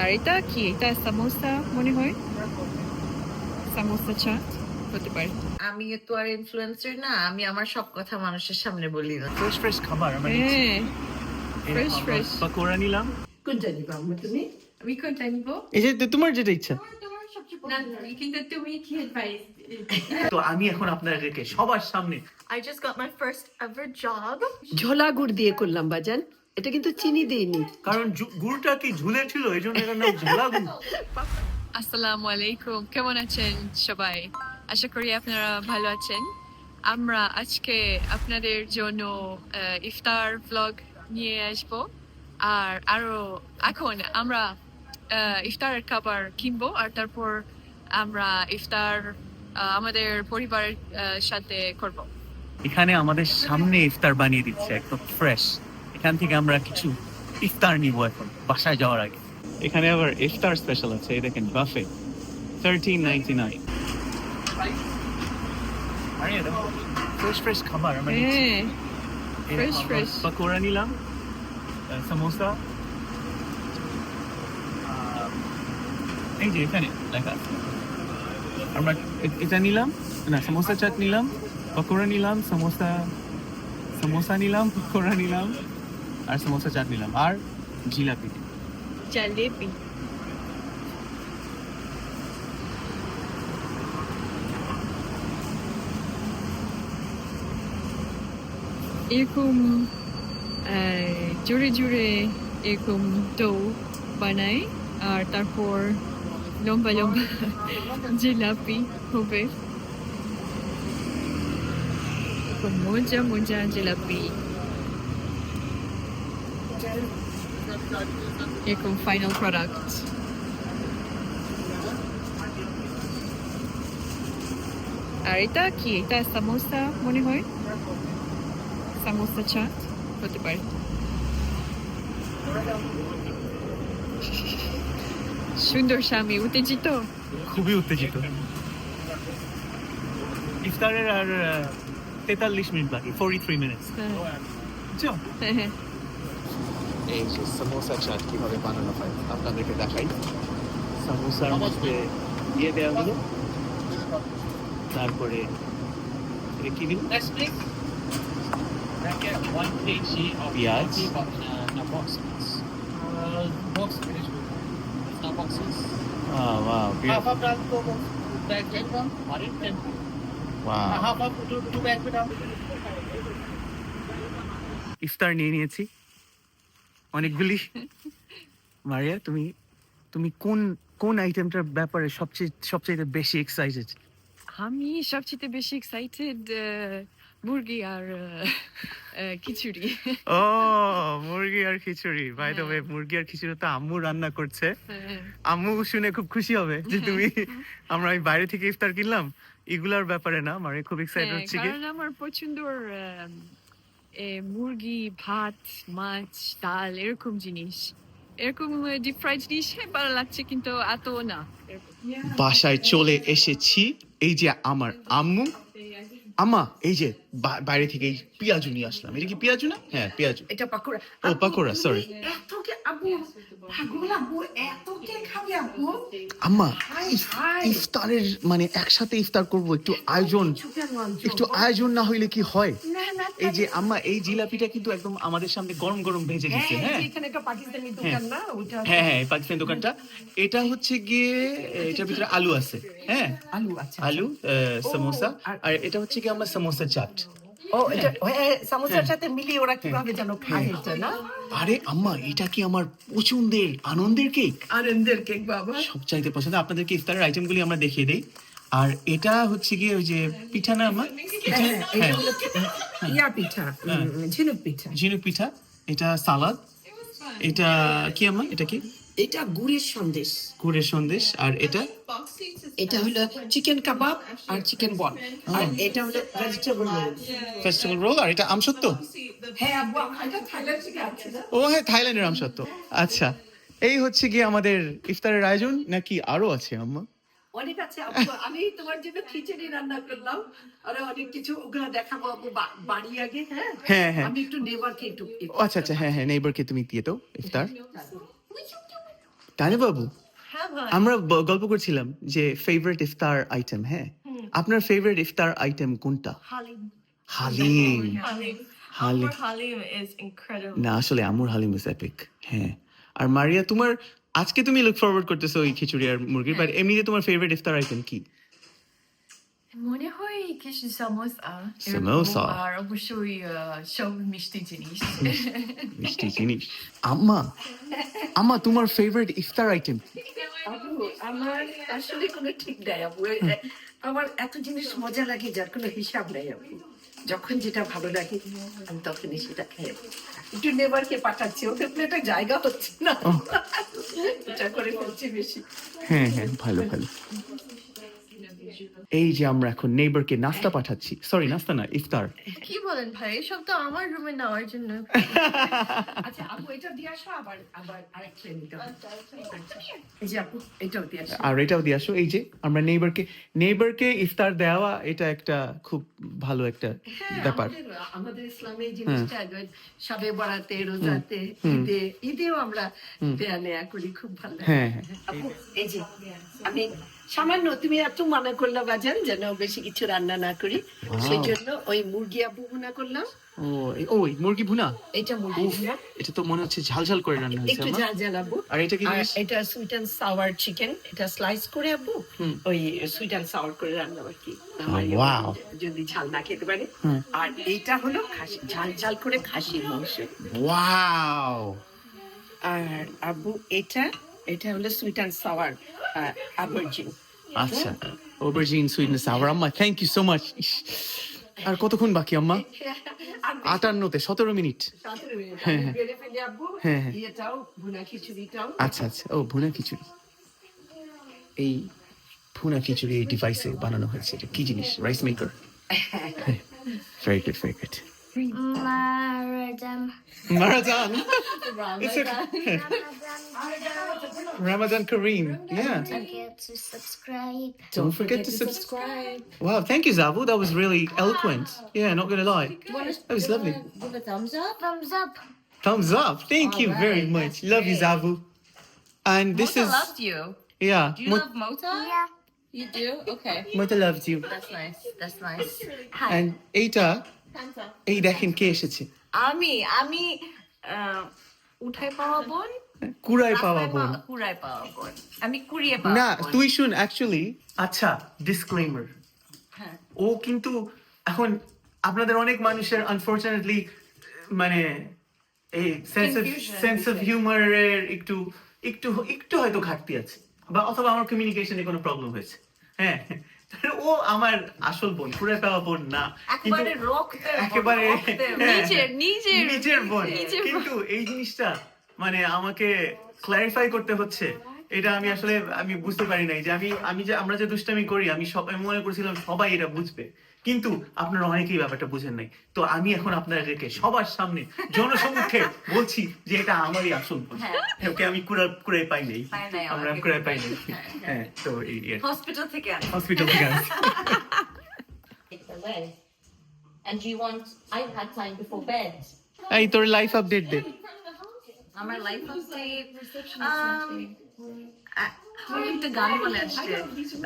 আর এটা কি? এটা সামোসা মনে হয়? সামোসা চাট হতে পারে। আমি তো আর ইনফ্লুয়েন্সার না আমি আমার সব কথা মানুষের সামনে বলি না। ফ্রেশ ফ্রেশ খাবার আমরা fresh, fresh. পকোড়া নিলাম। কোনটা নিবা তুমি? আমি কোনটা নিব? এই যে তোমার যেটা ইচ্ছা। না কিন্তু তুমি কি অ্যাডভাইস তো আমি এখন আপনাদেরকে সবার সামনে I just got my first ever job. ঝোলা গুড় দিয়ে করলাম বাজান। এটা কিন্তু চিনি দিইনি। কারণ জু- গুড়টা কি ঝুলে ছিল? এই জন্য এটার নাম ঝোলা গুড়। আসসালামু আলাইকুম। কেমন আছেন সবাই? আশা করি আপনারা ভালো আছেন। আমরা আজকে আপনাদের জন্য আহ, ইফতার ব্লগ নিয়ে আসব। আর আরও এখন আমরা আহ, ইফতারের খাবার কিনবো। আর তারপর আমরা ইফতার আমাদের পরিবারের সাথে করব এখানে আমাদের সামনে ইফতার বানিয়ে দিচ্ছে একদম ফ্রেশ এখান থেকে আমরা কিছু ইফতার নিব এখন বাসায় যাওয়ার আগে এখানে আবার ইফতার স্পেশাল আছে এই দেখেন buffet thirteen ninety nine fresh fresh খাবার আমরা। হ্যাঁ. পকোড়া নিলাম সামোসা এই যে এখানে লেখা আছে। আমরা এটা নিলাম, না, সামোসা চাট নিলাম, পকোড়া নিলাম, সামোসা, সমোসা নিলাম, পকোড়া নিলাম, আর সামোসা চাট নিলাম, আর জিলাপি। জালেবি এরকম জোরে জোরে এরকম ডো বানাই, আর তারপর লম্বা লম্বা জিলাপি হবে এরকম মজা মজা জিলাপি এরকম ফাইনাল প্রোডাক্ট আর এটা কি এটা সামোসা মনে হয় সামোসা চাট হতে পারে সুন্দর স্বামী উত্তেজিত? খুবই উত্তেজিত। ইফতারের আর তেতাল্লিশ মিনিট বাকি ফোরটি থ্রি মিনিটস এই যে সামোসা চাট কীভাবে বানানো হয় আপনাদেরকে দেখাই। সামোসার মধ্যে দিয়ে দেওয়া হলো। তারপরে এটা কি দিল পেঁয়াজ Wow, wow, beautiful. Wow. ইফতার নিয়ে নিয়েছি। অনেকগুলি। মারিয়া তুমি তুমি কোন কোন আইটেমটার ব্যাপারে সবচেয়ে সবচেয়ে বেশি এক্সাইটেড আমি সবচেয়ে বেশি এক্সাইটেড মুরগি আর খিচুড়ি। ও মুরগি আর খিচুড়ি। বাই দ্য ওয়ে মুরগি আর খিচুড়ি তো আম্মু রান্না করছে। হ্যাঁ, আম্মু শুনে খুব খুশি হবে যে তুমি আমরা বাইরে থেকে ইফতার কিনলাম। এগুলার ব্যাপারে না মানে খুব এক্সাইটেড হ্যাঁ, হচ্ছে কি? কারণ আমার পছন্দর আম, এ, মুরগি ভাত মাছ ডাল এরকম জিনিস। এরকম ডিপ ফ্রাইড জিনিস হ্যাঁ, ভালো লাগছে কিন্তু এত না। বাসায় চলে এসেছি। এই যে আমার আম্মু আম্মা এই যে বাইরে থেকে এই পিয়াজু নিয়ে আসলাম। এটা কি পিয়াজু না? হ্যাঁ পিয়াজু। এটা পাকোড়া। ও পাকোড়া সরি এত আম্মা ইফতারের মানে একসাথে ইফতার করব একটু আয়োজন। একটু আয়োজন না হইলে কি হয়? এই যে আম্মা এই জিলাপিটা কিন্তু একদম আমাদের সামনে গরম গরম ভেজে দিচ্ছে হ্যাঁ? এখানে একটা পাকিস্তানি দোকান না? ওইটা হ্যাঁ হ্যাঁ এই পাকিস্তানি দোকানটা। এটা হচ্ছে গিয়ে এটার ভিতরে আলু আছে হ্যাঁ? আলু আছে আলু আহ, সামোসা। আর- আর এটা হচ্ছে কি আমরা সামোসা চাট। ও এটা হ্যাঁ সামোসার সাথে মিলিয়ে ওরা কীভাবে যেন খায় এটা না? আরে আম্মা এটা কি আমার পছন্দের আনন্দের কেক? আর কেক বাবা। সব চাইতে পছন্দ আপনাদেরকে ইফতারের আইটেমগুলি আমরা দেখিয়ে দেই। আর এটা হচ্ছে গিয়ে ওই যে পিঠা না আমার পিঠা হ্যাঁ, হ্যাঁ। ইয়া পিঠা ঝিনুক পিঠা। ঝিনুক পিঠা এটা সালাদ। এটা কি আমার এটা কি? এটা গুড়ের সন্দেশ। গুড়ের সন্দেশ আর এটা? এটা হলো চিকেন কাবাব আর চিকেন বল আর এটা হলো ভেজিটেবল রোল ফেস্টিভ্যাল রোল আর এটা আমসত্ব হ্যাঁ ও হ্যাঁ থাইল্যান্ডের আমসত্ব আচ্ছা এই হচ্ছে গিয়ে আমাদের ইফতারের আয়োজন নাকি আরও আছে আম্মা? অনেক আছে আমি তোমার জন্য খিচুড়ি রান্না করলাম। আর অনেক কিছু ওগুলো দেখাবো আপু বাড়ি আগে হ্যাঁ? হ্যাঁ, হ্যাঁ। আমি একটু নেবারকে একটু আচ্ছা আচ্ছা হ্যাঁ হ্যাঁ নেইবারকে তুমি দিয়ে দাও ইফতার। তানি বাবু? হ্যাঁ আমরা গল্প করছিলাম যে ফেভারিট ইফতার আইটেম হ্যাঁ? আপনার ফেভারিট ইফতার আইটেম কোনটা? হালিম। হালিম. না আসলে আমুর হালিম ইজ এপিক হ্যাঁ। আর মারিয়া তোমার আজকে তুমি লুক ফরওয়ার্ড করতেছো ওই খিচুড়ি আর মুরগির বাট এমনিতে তোমার ফেভারিট ইফতার আইটেম কি? মনে হয় কিছু সামোসা সামোসা। আর অবশ্যই সব মিষ্টি জিনিস। মিষ্টি জিনিস। আম্মা আম্মা তোমার ফেভারিট ইফতার আইটেম আমার আসলে কোনো ঠিক নাই আপু আমার এত জিনিস মজা লাগে যার কোনো হিসাব নাই আপু যখন যেটা ভালো লাগে আমি তখনই সেটা খাই। একটু নেবারকে পাঠাচ্ছি ওদের প্লেটে জায়গা হচ্ছে না। এটা করে ফেলছি বেশি। হ্যাঁ হ্যাঁ ভালো ভালো। এই যে আমরা এখন নেইবারকে নাস্তা পাঠাচ্ছি। সরি নাস্তা না ইফতার। কি বলেন ভাই? এসব তো আমার রুমে নেওয়ার জন্য। আচ্ছা আপু এটা দিয়ে আসো আবার আবার আরেকটা নিতে হবে। এই যে আপু এটাও দিয়ে আসো। আর এটাও দিয়ে আসো। এই যে আমরা নেইবারকে নেইবারকে ইফতার দেওয়া এটা একটা খুব ভালো একটা হ্যাঁ, ব্যাপার। আমাদের- ইসলামে জিনিসটা সবে বরাতে রোজাতে ঈদে ঈদেও আমরা দেয়া নেয়া করি খুব ভালো হ্যাঁ হ্যাঁ। আপু এই যে আমি সামান্য তুমি এত মানা করলা বাজান যেন বেশি কিছু রান্না না করি। সেই জন্য ওই মুরগি আপু ভুনা করলাম। ও ওই মুরগি ভুনা? এটা মুরগি ভুনা। এটা তো মনে হচ্ছে ঝাল ঝাল করে রান্না হয়েছে একটু আমার। ঝাল ঝাল আপু আর এটা কি এটা সুইট সাওয়ার চিকেন এটা স্লাইস করে আপু ওই সুইট অ্যান্ড সাওয়ার করে রান্না আর কি। আমার wow. যদি ঝাল না খেতে পারে। আর এইটা হলো খাসি ঝাল ঝাল করে খাসির মাংস। ওয়াও আর আবু এটা এটা হলো সুইট অ্যান্ড সাওয়ার আবরজিন আচ্ছা ওভারজিন সুইটনেস আবার আম্মা থ্যাংক ইউ সো মাচ আর কতক্ষণ বাকি আম্মা? আটান্নতে সতেরো মিনিট। হ্যাঁ, হ্যাঁ। ভুনা খিচুড়িটাও। আচ্ছা আচ্ছা। ও ভুনা খিচুড়ি। এই ভুনা খিচুড়ি এই ডিভাইসে বানানো হয়েছে এটা কি জিনিস? Rice maker very good very good. It's a Ramadan Kareem. Yeah. Don't forget to subscribe. Don't forget to subscribe. Wow, thank you, Zabu. That was really eloquent. Yeah, not gonna lie. That was lovely. Give a thumbs up. Thumbs up. Thumbs up. Thank you very much. Love you, Zabu. And this is loved you. yeah. Do you Mot- love Mota? Yeah. You do? Okay. Mota loves you. That's nice. That's nice. And এইটা এই দেখেন কে এসেছে আমি আমি আহ, উঠাই পাওয়া বোন কুড়াই পাওয়া বোন কুড়ায় পাওয়া বোন আমি কুড়িয়ে পাওয়া না তুই শুন অ্যাকচুয়ালি আচ্ছা ডিসক্লেমার হ্যাঁ। ও কিন্তু এখন আপনাদের অনেক মানুষের আনফরচুনেটলি মানে এই সেন্স অফ সেন্স অফ হিউমারের একটু একটু একটু হয়তো ঘাটতি আছে বা অথবা আমার কমিউনিকেশনে কোনো প্রবলেম হয়েছে। হ্যাঁ ও আমার আসল বোন পুরে পাওয়া বোন না কিন্তু একেবারে একেবারে হ্যাঁ, নিজের নিজের নিজের নিজের বোন। কিন্তু এই জিনিসটা মানে আমাকে ক্লারিফাই করতে হচ্ছে। এটা আমি আসলে আমি বুঝতে পারি নাই যে আমি আমি যে আমরা যে দুষ্টামি করি আমি সব আমি মনে করছিলাম সবাই এটা বুঝবে। কিন্তু আপনারা অনেকেই ব্যাপারটা বুঝেন নাই। তো আমি এখন আপনাদেরকে সবার সামনে জনসমক্ষে বলছি যে এটা আমারই আসল বোন ওকে আমি কুড়া কুড়াই পাই নাই। আমরা কুড়াই পাই নাই। হ্যাঁ, হ্যাঁ। হ্যাঁ তো এই হসপিটাল থেকে হসপিটাল থেকে. And you want I've had time before bed? এই তোর লাইফ আপডেট দে। আমার লাইফ হচ্ছে একটা গান মনে আসছে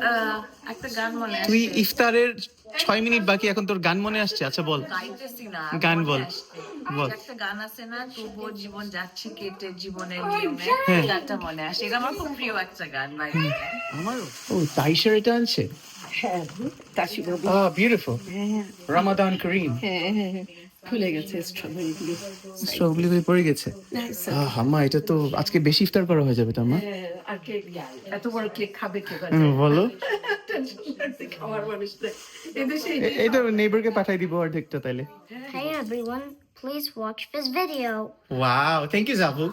আহ, একটা গান মনে আসছে তুই ইফতারের ছয় মিনিট বাকি এখন তোর গান মনে আসছে? আচ্ছা বল। গান বল। বল। একটা গান আছে না তবুও জীবন যাচ্ছে কেটে জীবনের নিয়মে। হ্যাঁ। গানটা মনে আসে। এটা আমার খুব প্রিয় একটা গান ভাই আমারও। ও তাইশার এটা আনছে? হ্যাঁ Kareem. হ্যাঁ হ্যাঁ হ্যাঁ। খুলে গেছে স্ট্রবেরি গুলো স্ট্রবেরি পড়ে গেছে? আম্মা এটা তো আজকে বেশি ইফতার করা হয়ে যাবে তো আম্মা? হ্যাঁ, আর কেক এত বড় কেক খাবে কে বলো। এটা নেইবারকে পাঠাই দিব অর্ধেকটা Hey everyone, please watch this video. Wow thank you জাবু.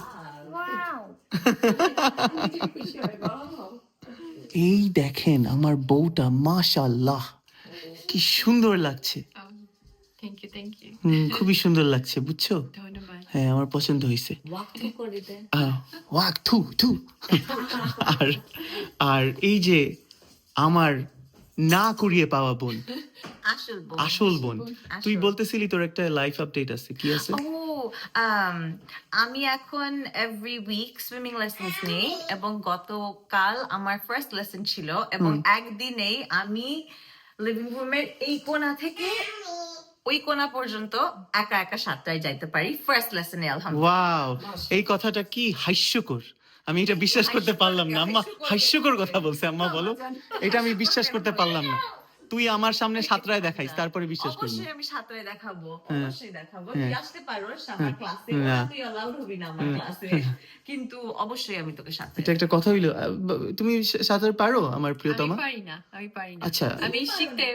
এই দেখেন আমার বউটা মাশাআল্লাহ কি সুন্দর লাগছে। থ্যাংক ইউ থ্যাংক ইউ খুবই সুন্দর লাগছে বুঝছ? ধন্যবাদ। হ্যাঁ আমার পছন্দ হয়েছে। ওয়াক থু থু আর আর এই যে আমার না কুড়িয়ে পাওয়া বোন। আসল বোন। তুই বলতেছিলি তোর একটা লাইফ আপডেট আছে কি আছে? ও আমি এখন এভরি উইক সুইমিং লেসনস নেই এবং গতকাল আমার ফার্স্ট লেসন ছিল এবং একদিনেই আমি লিভিং রুমের এই কোণা থেকে ওই কোণা পর্যন্ত একা একা সাতটায় যাইতে পারি। ফার্স্ট লেসনে আলহামদুলিল্লাহ। ওয়াও এই কথাটা কি হাস্যকর। আমি এটা বিশ্বাস করতে পারলাম না। আম্মা হাস্যকর। কথা বলছে। আম্মা বলো। এটা আমি বিশ্বাস করতে পারলাম না। তুই আমার সামনে সাতটায় দেখাইস তারপরে বিশ্বাস করবি অবশ্যই আমি সাঁতারে দেখাবো হ্যাঁ। অবশ্যই দেখাবো। হ্যাঁ। তুই আসতে পারো আমার ক্লাসে তুই অ্যালাউড হবি না আমার ক্লাসে কিন্তু অবশ্যই আমি তোকে সাথে এটা একটা কথা হইল। তুমি সাঁতার পারো আমার আমি পারি না আমি পারি না। আচ্ছা। আমি শিখতে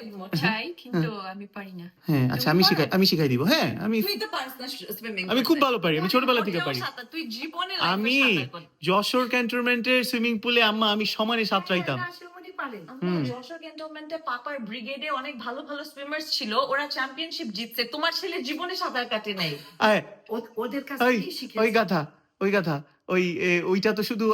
চাই কিন্তু আমি পারি না। হ্যাঁ আচ্ছা আমি শিখাই আমি শিখাই দিব হ্যাঁ আমি তুই তো পারিস না সুইমিং আমি খুব ভালো পারি, আমি ছোটবেলা থেকে পারি। তুই জীবনে আমি যশোর ক্যান্টনমেন্টের সুইমিং পুলে আম্মা আমি সমানে সাঁতরাইতাম। যশোর ক্যান্টনমেন্টে পাপার ব্রিগেডে অনেক ভালো ভালো সুইমার্স ছিল ওরা চ্যাম্পিয়নশিপ জিতছে। তোমার ছেলে জীবনে সাঁতার কাটে নাই। ওদের কাছে ওই কি ওই গাথা ওই গাথা ওই ওইটা তো শুধু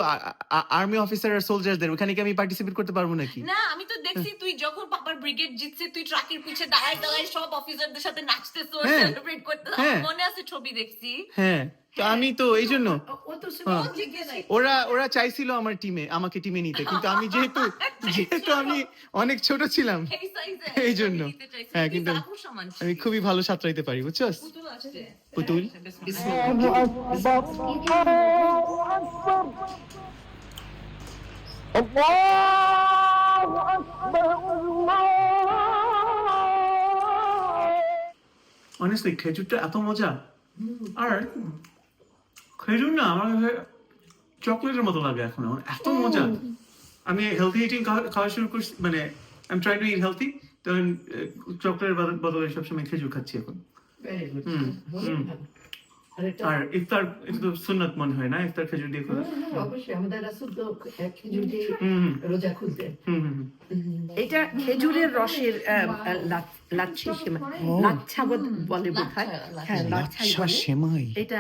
আর্মি অফিসার আর সোলজারদের ওখানে কি আমি পার্টিসিপেট করতে পারব নাকি? না আমি তো দেখছি তুই যখন পাপার ব্রিগেড জিতছে তুই ট্রাকের পিছে দাঁড়ায় দাঁড়ায় সব অফিসারদের সাথে নাচতেছ হ্যাঁ। সেলিব্রেট করতে হ্যাঁ। মনে আছে ছবি দেখছি। হ্যাঁ। তো আমি তো এই জন্য। ও- ও তো হ্যাঁ। ওরা ওরা চাইছিল আমার টিমে আমাকে টিমে নিতে। কিন্তু আমি যেহেতু যেহেতু আমি অনেক ছোট ছিলাম এই জন্য। হ্যাঁ, কিন্তু আমি খুবই ভালো সাঁতরাইতে পারি বুঝছস? পুতুল পুতুল? অনেস্টলি খেজুরটা এত মজা। আর খেজুর না আমার কাছে চকলেটের মতো লাগে এখন আমার এত মজা। আমি হেলথি ইটিং খাওয়া শুরু করছি মানে I try to eat healthy তখন চকলেটের বদলে সবসময় খেজুর খাচ্ছি এখন। হুম, হুম। আর ইফতার তো সুন্নত মনে হয় না ইফতার খেজুর দিয়ে খোলা হ্যাঁ, অবশ্যই। আমাদের রাসূল তো খেজুর দিয়ে হুম হুম, রোজা খুলতেন হুম হুম এটা খেজুরের রসের লাচ্ছি সেমাই। লাচ্ছা বলে বোধ হয় হ্যাঁ সেমাই। এটা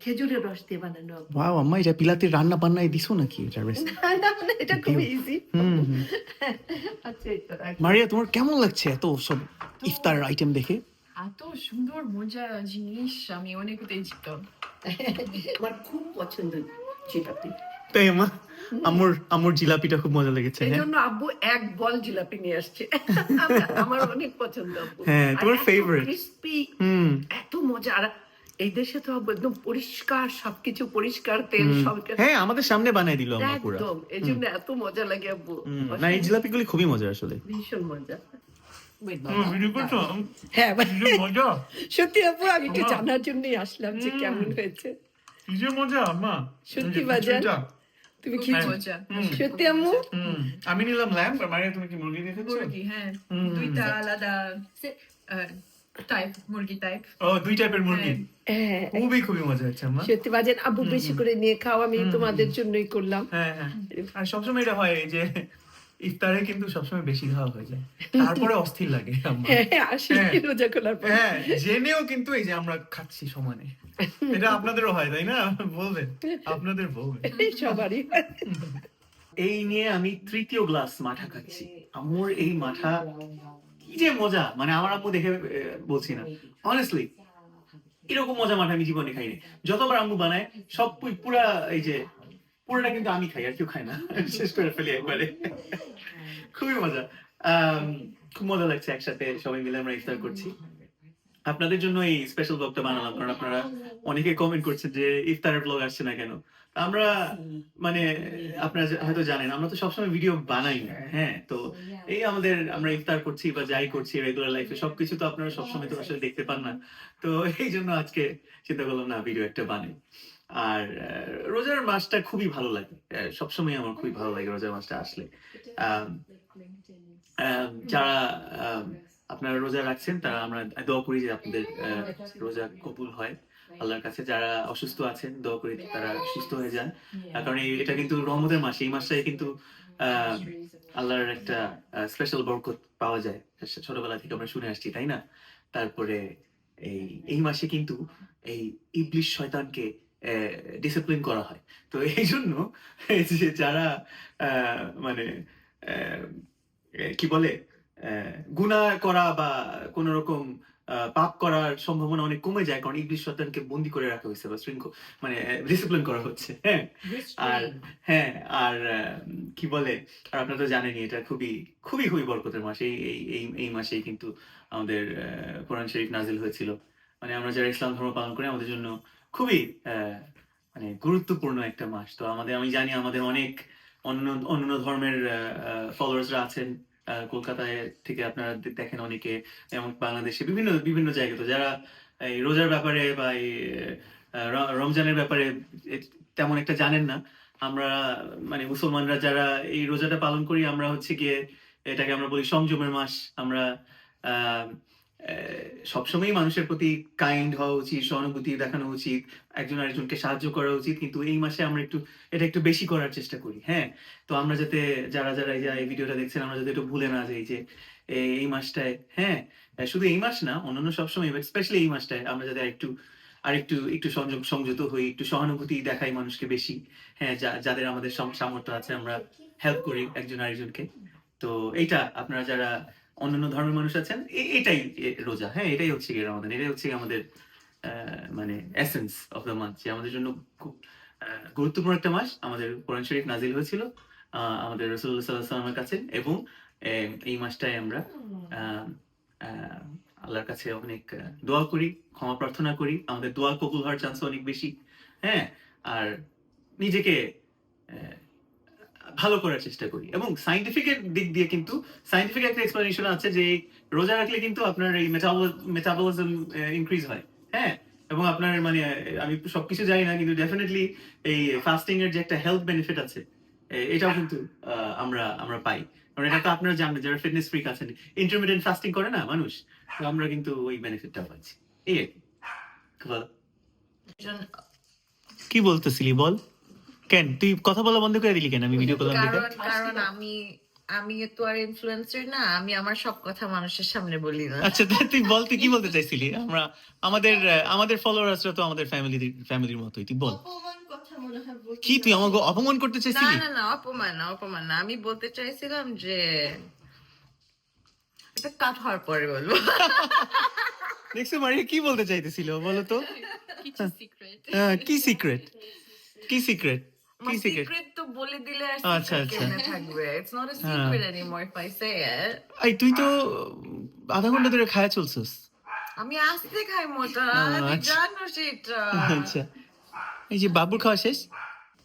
খেজুরের রস দিয়ে বানানো ওয়াও আম্মা এটা বিলাতে রান্না বান্নায় দিছো নাকি? এটা রেসিপি না, না, এটা খুব ইজি আচ্ছা মারিয়া তোমার কেমন লাগছে এত সব ইফতার আইটেম দেখে? এত সুন্দর মজা জিনিস আমি অনেক উত্তেজিত। আমার খুব পছন্দ জিলাপি। তাই আমা আমর আমর জিলাপিটা খুব মজা লেগেছে এই হ্যাঁ? জন্য আব্বু এক বল জিলাপি নিয়ে আসছে। আমার- অনেক পছন্দ আব্বু। হ্যাঁ, তোমার favorite. ক্রিস্পি হুম। এত মজা। আর এই দেশে তো একদম পরিষ্কার সবকিছু পরিষ্কার তেল সব হ্যাঁ আমাদের সামনে বানাই দিল একদম এই জন্য এত মজা লাগে আব্বু। না এই জিলাপিগুলি খুবই মজা আসলে। ভীষণ মজা। ভিডিও হ্যাঁ মজা। সত্যি আপু আমি একটু জানার জন্যই আসলাম যে কেমন হয়েছে। যে মজা আম্মা সত্যি বাজার তুমি কি মজা। সত্যি আম্মু? আমি নিলাম ল্যাম্প আর মারিয়া তুমি কি মুরগি দেখেছ মুরগি হ্যাঁ। দুইটা আলাদা টাইপ মুরগি টাইপ ও দুই টাইপের মুরগি। হ্যাঁ। খুবই খুবই মজা হচ্ছে আম্মা। সত্যি বাজেন আব্বু বেশি করে নিয়ে খাও আমি তোমাদের জন্যই করলাম। হ্যাঁ হ্যাঁ। আর সবসময় এটা হয় এই যে ইফতারে কিন্তু সবসময় বেশি খাওয়া হয়ে যায়। তারপরে অস্থির লাগে হ্যাঁ হ্যাঁ। রোজা খোলার পর হ্যাঁ জেনেও কিন্তু এই যে আমরা খাচ্ছি সমানে। এটা আপনাদেরও হয় তাই না? বলবেন আপনাদের বলবেন। সবারই। এই নিয়ে আমি তৃতীয় গ্লাস মাঠা খাচ্ছি। আমার এই মাঠা কি যে মজা মানে আমার আম্মু দেখে বলছি না। অনেস্টলি এরকম মজা মাঠে আমি জীবনে খাইনি। যতবার আম্মু বানায়, সব পুরা এই যে, পুরোটা কিন্তু আমি খাই, আর কেউ খায় না। শেষ করে ফেলি একবারে। খুবই মজা। খুব মজা লাগছে একসাথে সবাই মিলে আমরা ইফতার করছি। আপনাদের জন্য এই স্পেশাল ব্লগটা বানালাম, কারণ আপনারা অনেকে কমেন্ট করছেন যে ইফতারের ব্লগ আসছে না কেন। আমরা মানে আপনারা হয়তো জানেন আমরা তো সবসময় ভিডিও বানাই না হ্যাঁ? তো এই আমাদের আমরা ইফতার করছি বা যাই করছি রেগুলার লাইফে সবকিছু তো আপনারা সবসময় তো আসলে দেখতে পান না। তো এই জন্য আজকে চিন্তা করলাম না ভিডিও একটা বানাই। আর রোজার মাসটা খুবই ভালো লাগে। সবসময় আমার খুবই ভালো লাগে রোজার মাসটা আসলে। যারা আপনারা রোজা রাখছেন তারা আমরা দোয়া করি যে আপনাদের আহ, রোজা কবুল হয়। আল্লাহর কাছে যারা অসুস্থ আছেন দোয়া করি তারা সুস্থ হয়ে যান। কারণ এই- এটা কিন্তু রহমতের মাস এই মাসটাই কিন্তু আল্লাহর একটা স্পেশাল বরকত পাওয়া যায়। ছোটবেলা থেকে আমরা শুনে আসছি তাই না? তারপরে এই এই মাসে কিন্তু এই ইবলিশ শয়তানকে ডিসিপ্লিন করা হয়। তো এই জন্য যে যারা আহ, মানে আহ, কি বলে? গুণা করা বা কোন রকম পাপ করার সম্ভাবনা অনেক কমে যায় কারণ ইবলিশ শয়তানকে বন্দি করে রাখা হয়েছে বা শৃঙ্খ মানে ডিসিপ্লিন করা হচ্ছে হ্যাঁ? আর হ্যাঁ আর কি বলে আর আপনারা তো জানেনই এটা খুবই খুবই খুবই বরকতের মাস এই এই এই মাসেই কিন্তু আমাদের কোরআন শরীফ নাজিল হয়েছিল। মানে আমরা যারা ইসলাম ধর্ম পালন করি আমাদের জন্য খুবই আহ, মানে গুরুত্বপূর্ণ একটা মাস। তো আমাদের আমি জানি আমাদের অনেক অন্য অন্য ধর্মের ফলোয়ার্সরা আছেন কলকাতায় থেকে আপনারা দেখেন অনেকে এবং বাংলাদেশে বিভিন্ন বিভিন্ন জায়গায় তো যারা এই রোজার ব্যাপারে বা এই রমজানের ব্যাপারে তেমন একটা জানেন না। আমরা মানে মুসলমানরা যারা এই রোজাটা পালন করি আমরা হচ্ছে গিয়ে এটাকে আমরা বলি সংযমের মাস। আমরা আহ, সবসময়ই মানুষের প্রতি কাইন্ড হওয়া উচিত, সহানুভূতি দেখানো উচিত, একজন আরেকজনকে সাহায্য করা উচিত, কিন্তু এই মাসে আমরা একটু, এটা একটু বেশি করার চেষ্টা করি হ্যাঁ? তো আমরা যাতে, যারা যারা এই ভিডিওটা দেখছেন, আমরা যাতে একটু ভুলে না যাই যে এই- মাসটায় হ্যাঁ? শুধু এই মাস না, অন্যান্য সবসময় স্পেশালি এই মাসটায় আমরা যাতে একটু আর একটু একটু সংযম, সংযত হই, একটু সহানুভূতি দেখাই মানুষকে বেশি হ্যাঁ? যাদের আমাদের সামর্থ্য আছে, আমরা হেল্প করি একজন আরেকজনকে। তো এইটা, আপনারা যারা অন্যান্য ধর্মের মানুষ আছেন এটাই রোজা। হ্যাঁ এটাই হচ্ছে গিয়ে রমাদান এটাই হচ্ছে আমাদের মানে এসেন্স অফ দ্য মান্থ যে আমাদের জন্য খুব গুরুত্বপূর্ণ একটা মাস। আমাদের কোরআন শরীফ নাজিল হয়েছিল আমাদের রসুল্লাহ সাল্লাহ সাল্লামের কাছে এবং এই মাসটায় আমরা আল্লাহর কাছে অনেক দোয়া করি, ক্ষমা প্রার্থনা করি। আমাদের দোয়া কবুল হওয়ার চান্স অনেক বেশি। হ্যাঁ আর নিজেকে ভালো করার চেষ্টা করি। এবং সাইন্টিফিক এর দিক দিয়ে কিন্তু সাইন্টিফিক একটা এক্সপ্লেনেশন আছে যে রোজা রাখলে কিন্তু আপনার এই মেটাবলিজম ইনক্রিজ হয়। হ্যাঁ? এবং আপনার মানে আমি সবকিছু জানি না কিন্তু ডেফিনেটলি এই ফাস্টিং এর যে একটা হেলথ বেনিফিট আছে এটাও কিন্তু আমরা আমরা পাই। কারণ এটা তো আপনারা জানেন যারা ফিটনেস ফ্রিক আছেন ইন্টারমিডিয়েন্ট ফাস্টিং করে না মানুষ? তো আমরা কিন্তু ওই বেনিফিটটা পাচ্ছি। এই আর কি। কি বলতেছিলি বল? কেন? তুই কথা বলা বন্ধ করে দিলি কেন? আমি ভিডিও করলাম দেখে। কারণ কারণ আমি আমি তো আর ইনফ্লুয়েন্সার না আমি আমার সব কথা মানুষের সামনে বলি না। আচ্ছা তা তুই বল তুই কি বলতে চাইছিলি? আমরা আমাদের আমাদের ফলোয়ার্সরা তো আমাদের ফ্যামিলি ফ্যামিলির মতোই তুই বল। অপমান কথা মনে কি তুই আমাকে অপমান করতে না চাইছিলি? না না অপমান না অপমান না। আমি বলতে চাইছিলাম যে এটা কাট হওয়ার পরে বলব। দেখছ মারিয়া কি বলতে চাইতেছিল বলো তো? কিছু সিক্রেট আহ, কি সিক্রেট কি সিক্রেট কি সিক্রেট সিক্রেট তো বলে দিলে আর আচ্ছা, আচ্ছা। থাকবে? ইটস নট আ হ্যাঁ। Secret anymore if I say it এই তুই তো আধা ঘণ্টা ধরে খায়া চলছিস। আমি আসতে খাই মোটা তুই আচ্ছা। জানো সেটা। আচ্ছা। এই যে বাবুর খাওয়া শেষ?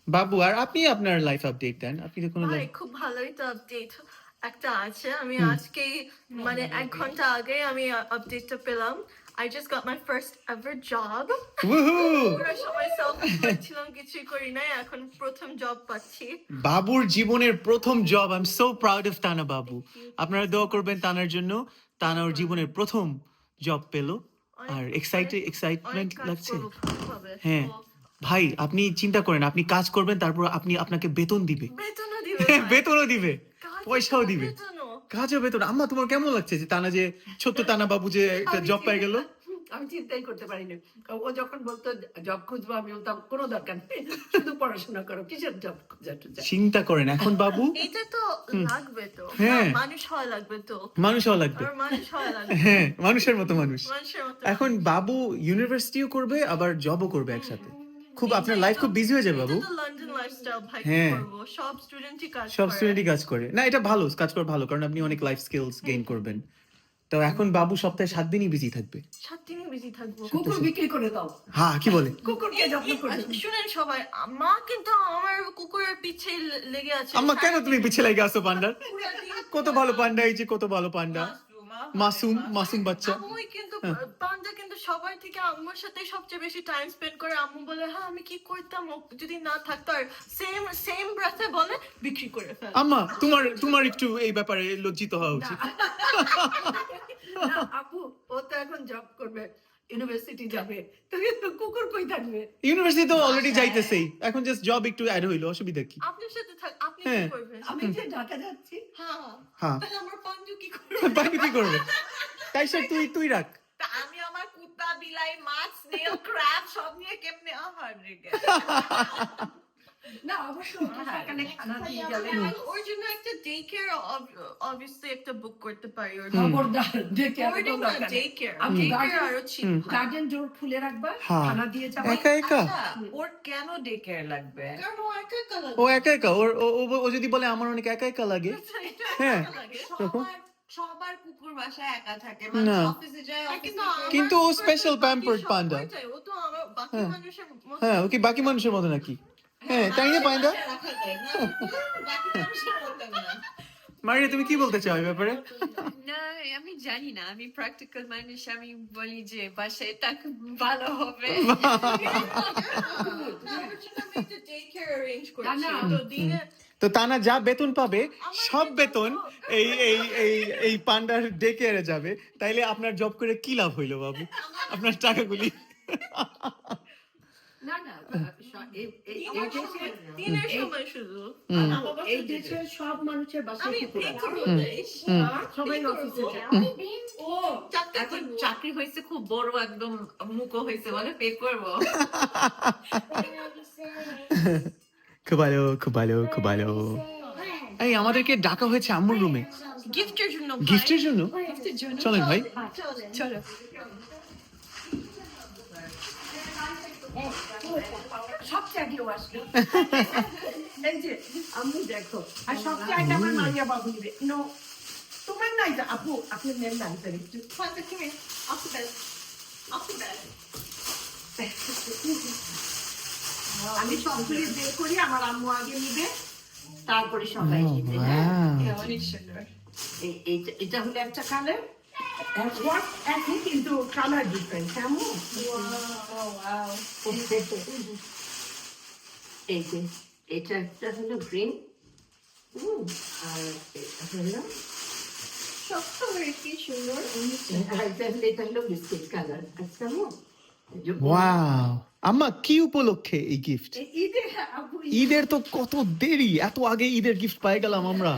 বাবু আর আপনি আপনার লাইফ আপডেট দেন। আপনি তো কোনো খুব ভালোই তো আপডেট একটা আছে। আমি আজকেই মানে এক ঘণ্টা আগে আমি আপডেটটা পেলাম। I just got my first ever job. Woohoo! পুরো সময় কিছুই করি নাই এখন প্রথম জব পাচ্ছি। বাবুর জীবনের প্রথম job I am so proud of Tana বাবু আপনারা দোয়া করবেন তানার জন্য। তানা ওর জীবনের প্রথম জব পেল। আর এক্সাইটেড এক্সাইটমেন্ট লাগছে। হ্যাঁ। ভাই আপনি চিন্তা করেন আপনি কাজ করবেন তারপর আপনি আপনাকে বেতন দিবে। বেতনও দিবে হ্যাঁ, পয়সাও দিবে। কাজও বেতন আম্মা তোমার কেমন লাগছে? যে তানা যে ছোট্ট তানা বাবু যে একটা জব পেয়ে গেল? আমি চিন্তাই করতে পারিনি। ও যখন বলতো জব খুঁজবো আমি বলতাম কোনো দরকার নেই শুধু পড়াশোনা করো কিসের জব খোঁজা চিন্তা করেন এখন বাবু? এটা তো লাগবে তো। হ্যাঁ। মানুষ হওয়া লাগবে তো। মানুষ হওয়া লাগবে। মানুষ হওয়া লাগবে। হ্যাঁ মানুষের মতো মানুষ। মানুষের মতো এখন বাবু ইউনিভার্সিটিও করবে আবার জবও করবে একসাথে। খুব আপনার লাইফ খুব বিজি হয়ে যাবে বাবু। তো লন্ডন লাইফস্টাইল ভাই হ্যাঁ। সব স্টুডেন্টই কাজ সব করে। স্টুডেন্টই কাজ করে। না এটা ভালো কাজ করা ভালো কারণ আপনি অনেক লাইফ স্কিলস গেইন করবেন। তো এখন বাবু সপ্তাহে সাত দিনই বিজি থাকবে। সাত দিনই বিজি থাকব। কুকুর বিক্রি করে দাও। হ্যাঁ কি বলে? কুকুরকে যত্ন করে। শুনেন সবাই মা কিন্তু আমার কুকুরের পিছে লেগে আছে। আম্মা কেন তুমি পিছিয়ে লাগে আসো পান্ডার কত ভালো পান্ডা এই যে কত ভালো পান্ডা। মাসুম মাসুম বাচ্চা। আম্মুই কিন্তু পান্ডা কিন্তু সবার থেকে আম্মুর সাথে সবচেয়ে বেশি টাইম স্পেন্ড করে। আম্মু বলে হ্যাঁ আমি কি করতাম? যদি না থাকতো আর সেম সেম ব্রাথে বলে বিক্রি করে ফেলে। আম্মা তোমার তোমার একটু এই ব্যাপারে লজ্জিত হওয়া উচিত। আপু ও তো এখন জব করবে। ইউনিভার্সিটি যাবে তাহলে তো কুকুর কই থাকবে? ইউনিভার্সিটি তো অলরেডি যাইতেছেই এখন জাস্ট জব একটু অ্যাড হইল অসুবিধা কি? আপনার সাথে থাক আপনি হ্যাঁ। কি করবেন? আমি যে ঢাকা যাচ্ছি। হ্যাঁ। হ্যাঁ। তাহলে আমার পাঞ্জু কি করবে? পাঞ্জু কি করবে? তাই স্যার তুই তুই রাখ। তা আমি আমার কুত্তা বিলাই মাছ নেল ক্র্যাব সব নিয়ে কেমনে আহার রেগে না অবশ্য ওকে সকালে খানা দিয়ে গেলে ওর জন্য একটা ডে কেয়ার অবভিয়াসলি একটা বুক করতে পারি ওর খবরদার ডেকে আর বোর্ডিং কোনো না দরকার day care day care garden আরও চিপ গার্ডেন ডোর খুলে রাখবা হ্যাঁ। খানা দিয়ে যাবা। একা একা? আচ্ছা, ওর কেন ডে কেয়ার লাগবে? কারণ ও একা একা লাগে। ও একা একা? ওর ও- ও- ও যদি বলে আমার অনেক একা একা লাগে? হ্যাঁ। সবার সবার কুকুর বাসায় একা থাকে। না। অফিসে যায় কিন্তু ও স্পেশাল। হয়ে ও তো আমার বাকি হ্যাঁ। মানুষের হ্যাঁ ও কি বাকি মানুষের মতো নাকি? হ্যাঁ তাই না পাইন্দা মারিয়া তুমি কি বলতে চাও ব্যাপারে? না আমি জানি না আমি প্র্যাকটিক্যাল মানুষ আমি বলি যে বাসায় থাক ভালো হবে। তো তো তানা যা বেতন পাবে সব বেতন এই এই এই এই পান্ডার ডে কেয়ারে যাবে। তাইলে আপনার জব করে কি লাভ হইল বাবু? আপনার টাকাগুলি। না না এই- দেশের সব মানুষের বাসায় কুকুর। হ্যাঁ, সবাই অফিসে এখন চাকরি হয়েছে খুব বড় একদম মুখো হয়েছে বলে পে করব। খুব ভালো খুব ভালো খুব ভালো। এই আমাদেরকে ডাকা হয়েছে আম্মুর রুমে। গিফটের জন্য গিফটের জন্য? গিফটের জন্য চলেন ভাই। চলো। এই যে আমি দেখো আর সবচেয়ে আগে আমার মারিয়া বাবু নিবে। নো তোমার নাই তো আপু আপনি নেন না একটু bed. আমি সবগুলি বের করি আমার আম্মু আগে নিবে তারপরে সবাই নিবে। হ্যাঁ? অনেক সুন্দর। এটা হলো একটা কালার ওয়াট একই কিন্তু কালার ডিফারেন্ট কেমন এই যে এটা একটা হলো গ্রিন আর এটা হলো সব color কি সুন্দর। আর এটা হলো এটা হলো বিস্কিট কালার আচ্ছা কেমন ওয়াও আম্মা কি উপলক্ষে এই গিফট ঈদের তো কত দেরি এত আগে ঈদের গিফট পাই গেলাম আমরা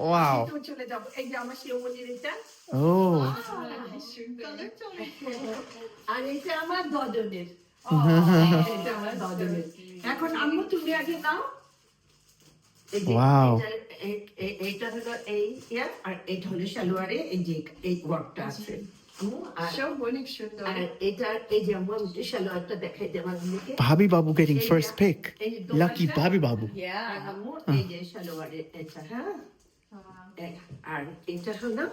ওয়াও চলে যাব এই যে আমার শিরোমণির এটা ও আর এটা আমার দজনের এটা আমার দজনের এখন আম্মু তুমি আগে নাও এই. এটা- হলো ইয়া আর এটা হলো সালোয়ারে যে ওয়ার্কটা আছে। ভাবি বাবু গেটিং ফার্স্ট পিক লাকি ভাবি বাবু। হ্যাঁ। আর এটা হলো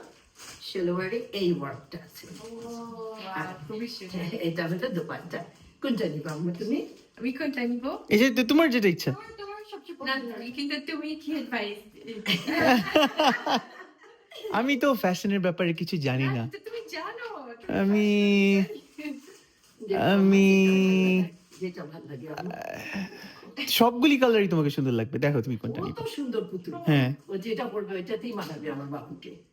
সালোয়ারে এই ওয়ার্কটা আছে। এটা হলো দোপাট্টা। কোনটা নিবা আম্মু তুমি? আমি কোনটা নিবো? এই যে তো- তোমার যেটা ইচ্ছা। তোমার- তোমার সবচেয়ে না পছন্দের। কিন্তু তুমি কি অ্যাডভাইস আমি তো ফ্যাশনের ব্যাপারে কিছু জানি না। জানো আমি আমি। সবগুলি কালারই তোমাকে সুন্দর লাগবে। দেখো তুমি কোনটা নিবে। সুন্দর পুতুল। হ্যাঁ। ও যেটা পড়বে ওইটাতেই মানাবে আমার বাবুকে।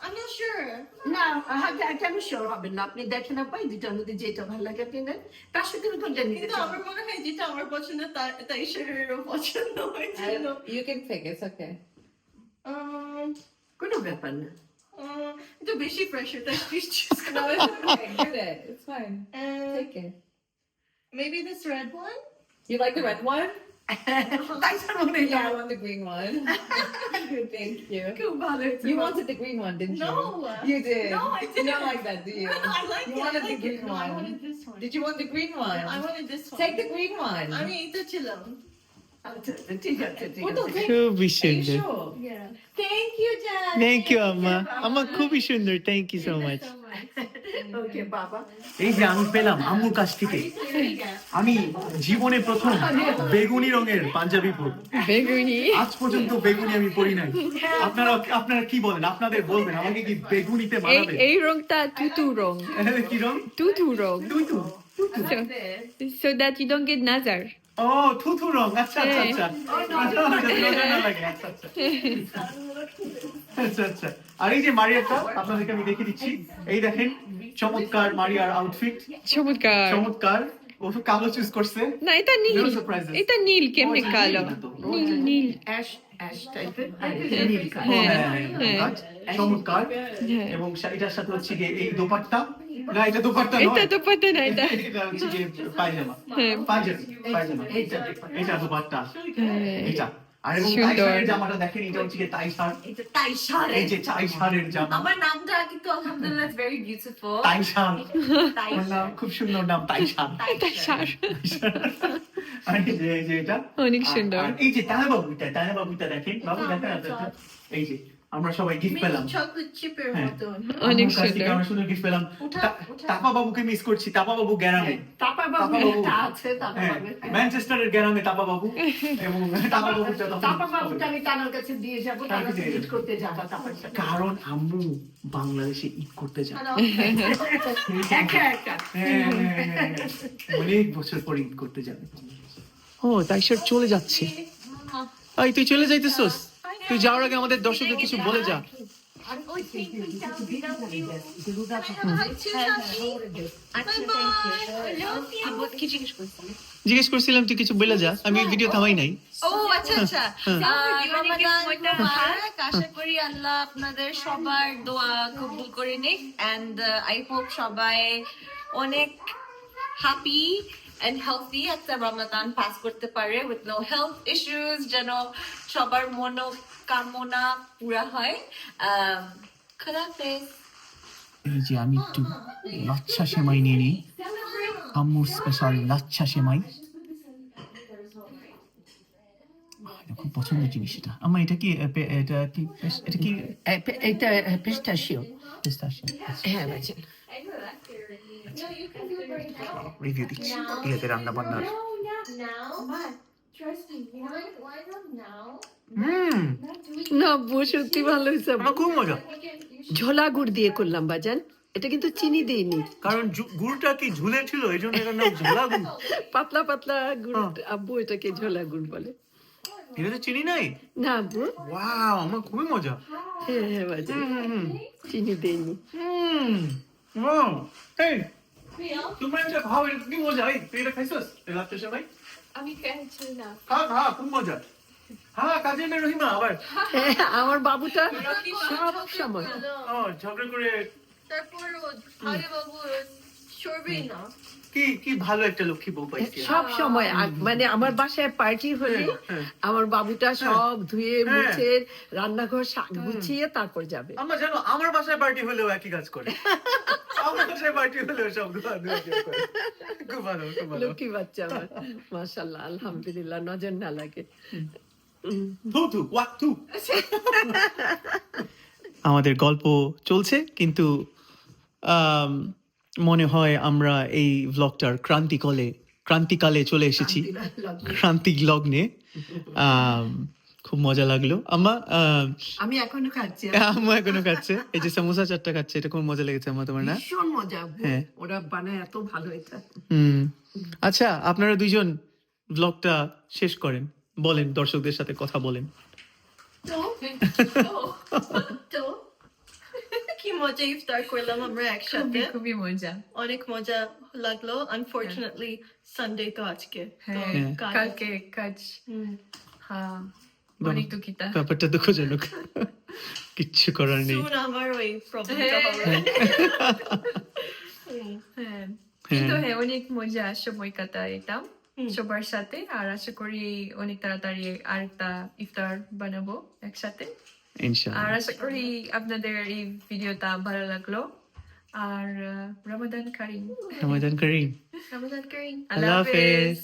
I'm not sure. না হ্যাঁ, কেন শিওর হবেন না আপনি দেখেন না পাই দুটার মধ্যে যেটা ভালো লাগে আপনি নেন তার সাথে কোনটা নিতে কিন্তু আমার মনে হয় যেটা আমার পছন্দ তার- তাই শরীরেরও পছন্দ হয় জন্য। you can pick it's okay. Um, কোনো ব্যাপার না uh, একটু বেশি pressure, তাই please choose no color. it's okay. get it. It's fine. Uh, take it. maybe this red one? you like the red one তাই জন্য মনে yeah I want the green one good thank you খুব ভালো হয়েছে You wanted the green one, didn't No. you? You did. No, I You didn't. don't like that, do you? I like You it. I wanted the like green it. No, I one. wanted this one. Did you want the green one? I wanted this one. Take the green one. আমি এইটা ছিলাম আচ্ছা, ঠিক আছে ঠিক What the আছে heck? খুবই Are you সুন্দর sure? Yeah. Thank you, Dad. Thank you আম্মা আম্মা খুবই সুন্দর thank you so much okay বাবা এই যে আমি পেলাম আম্মুর কাছ থেকে আমি জীবনে প্রথম বেগুনি রঙের পাঞ্জাবি পরব। বেগুনি? আজ পর্যন্ত বেগুনি আমি পরি নাই। আপনারা আপনারা কি বলেন? আপনাদের বলবেন আমাকে কি বেগুনিতে মানাবে এই রংটা তুতু রং। কি রং? তুতু রং। তুই তো so, that you don't get nazar. ও থুথু রং। আচ্ছা আচ্ছা আচ্ছা। আচ্ছা, লাগে, আচ্ছা আচ্ছা। আচ্ছা আচ্ছা। আর এই যে মারিয়াটা আপনাদেরকে আমি দেখে দিচ্ছি। এই দেখেন চমৎকার মারিয়ার আউটফিট চমৎকার। চমৎকার। ও তো কালো চুজ করছে। না এটা নীল। এটা নীল কেমনে কালো? নীল নীল নীল অ্যাশ অ্যাশ টাইপের নীল কালো। কাজ, চমৎকার। এবং শাড়িটার সাথে হচ্ছে গিয়ে এই দোপাট্টা। না এটা দোপাট্টা এটা পাতা না এটা এটা হচ্ছে গিয়ে পায়জামা। হ্যাঁ। পায়জামা এটা এটা দোপাট্টা। হ্যাঁ। এটা। আর এবং তাই শাড়ির জামাটা দেখেন এটা হচ্ছে গিয়ে তাই শাড়। এটা তাই শাড়ি। এই যে তাই শাড়ের জামা। আমার নামটা কিন্তু আলহামদুলিল্লাহ ভেরি বিউটিফুল তাই শাড়। তাই ওর নাম খুব সুন্দর নাম তাই শাড়। তাই সার আর এই যে এটা। অনেক সুন্দর। এই যে তানা বাবুটা তানা বাবুটা দেখেন বাবু দেখেন। এই যে আমরা সবাই গিফট পেলাম। হ্যাঁ। অনেক সুন্দর। আমরা সুন্দর গিফট পেলাম। তাপা বাবুকে মিস করছি তাপা বাবু গ্যারামে। তাপা তাপা বাবু। বাবু। আছে তাপা হ্যাঁ বাবু ম্যানচেস্টারের গ্যারামে তাপা বাবু। এবং তাপা তখন তাপা বাবুটা আমি তানার কাছে দিয়ে যাব ঈদ করতে যাব সাথে কারণ আম্মু বাংলাদেশে ঈদ করতে যায় একা একা। হ্যাঁ, হ্যাঁ, হ্যাঁ, হ্যাঁ। অনেক বছর পর ঈদ করতে যাবে। ও তাই সে চলে যাচ্ছে। এই তুই চলে যাইতেছস? তুই যাওয়ার আগে আমাদের দর্শকদের কিছু বলে যা। জিজ্ঞেস করছিলাম তুই কিছু বলে যা। আমি ভিডিও থামাই নাই। ও আচ্ছা আচ্ছা। আশা করি আল্লাহ আপনাদের সবার দোয়া কবুল করে নিক। এন্ড আই হোপ সবাই অনেক হ্যাপি এন্ড হেলথি একটা রমাদান পাস করতে পারে উইথ নো হেলথ ইস্যুস যেন সবার মনোকামনা পুরা হয়। খোদাফেজ এই যে আমি একটু লাচ্ছা সেমাই নিয়ে নিই। আম্মুর স্পেশাল লাচ্ছা সেমাই। খুব পছন্দের জিনিস এটা। আমার এটা কি এটা কি এটা কি? এটা পিস্তাশিও পিস্তাশিও হ্যাঁ বাজেন রিভিউ দিচ্ছি। ইয়েতে রান্না বান্নার না সত্যি ভালো হয়েছে খুব মজা। ঝোলা গুড় দিয়ে করলাম বাজান এটা কিন্তু চিনি দেইনি কারণ গুড়টা কি ঝুলে ছিল এই জন্য এটার নাম ঝোলা গুড়। পাতলা পাতলা গুড় আব্বু এটাকে ঝোলা গুড় বলে। এটা চিনি নাই? না আব্বু। ওয়াও আমার খুবই মজা। হ্যাঁ হ্যাঁ বাজান চিনি দেইনি। হুম ওয়াও এই তোমরা এটা খাও এটা কি মজা? এই তুই এটা খাইছস? এই লাচ্ছা সেমাই আমি খেয়েছি না? খা খা খুব মজা। হ্যাঁ কাজে মেয়ে রহিমা আবার। হ্যাঁ, আমার বাবুটা সব সময়। ও ঝগড়া করে তারপর আরে বাবু সরবেই না কি কি ভালো একটা লক্ষ্মী বউ পাইছি। সব সময় মানে আমার বাসায় পার্টি হলে হ্যাঁ। আমার বাবুটা সব ধুয়ে হ্যাঁ। মুছে রান্নাঘর গুছিয়ে তারপর যাবে। আমার জানো আমার বাসায় পার্টি হলেও একই কাজ করে। সব করে। খুব ভালো খুব ভালো। লক্ষ্মী বাচ্চা আমার। মাশাল্লাহ আলহামদুলিল্লাহ নজর না লাগে। আমাদের গল্প চলছে কিন্তু মনে হয় আমরা এই ভ্লগটার ক্রান্তিকলে ক্রান্তিকালে চলে এসেছি। ক্রান্তি লগ্নে। খুব মজা লাগল। আমা আমি এখনও খাচ্ছি। আম্মা এখনও খাচ্ছে। এই যে সমোসা চারটা খাচ্ছে এটা খুব মজা লেগেছে আমার তোমার না? ভীষণ মজা। হ্যাঁ। ওরা বানায় এত ভালো এটা। হুম। আচ্ছা আপনারা দুইজন ব্লগটা শেষ করেন। বলেন দর্শকদের সাথে কথা বলেন। তো? কি মজা ইফতার করলাম আমরা একসাথে। খুবই মজা। অনেক মজা লাগল। আনফর্চুনেটলি সানডে তো আজকে। হ্যাঁ। কাল- কালকে কাজ। হ্যাঁ। অনেক ব্যাপারটা দুঃখজনক কিচ্ছু করার নেই আমার ওই প্রবলেমটা হ্যাঁ কিন্তু হ্যাঁ অনেক মজা সময় কাটাইতাম সবার সাথে আর আশা করি অনেক তাড়াতাড়ি আরেকটা ইফতার বানাবো একসাথে আর আশা করি আপনাদের এই ভিডিওটা ভালো লাগল আর রমাদান কারিম রমাদান করিম রমাদান কারিম আল্লাহ হাফেজ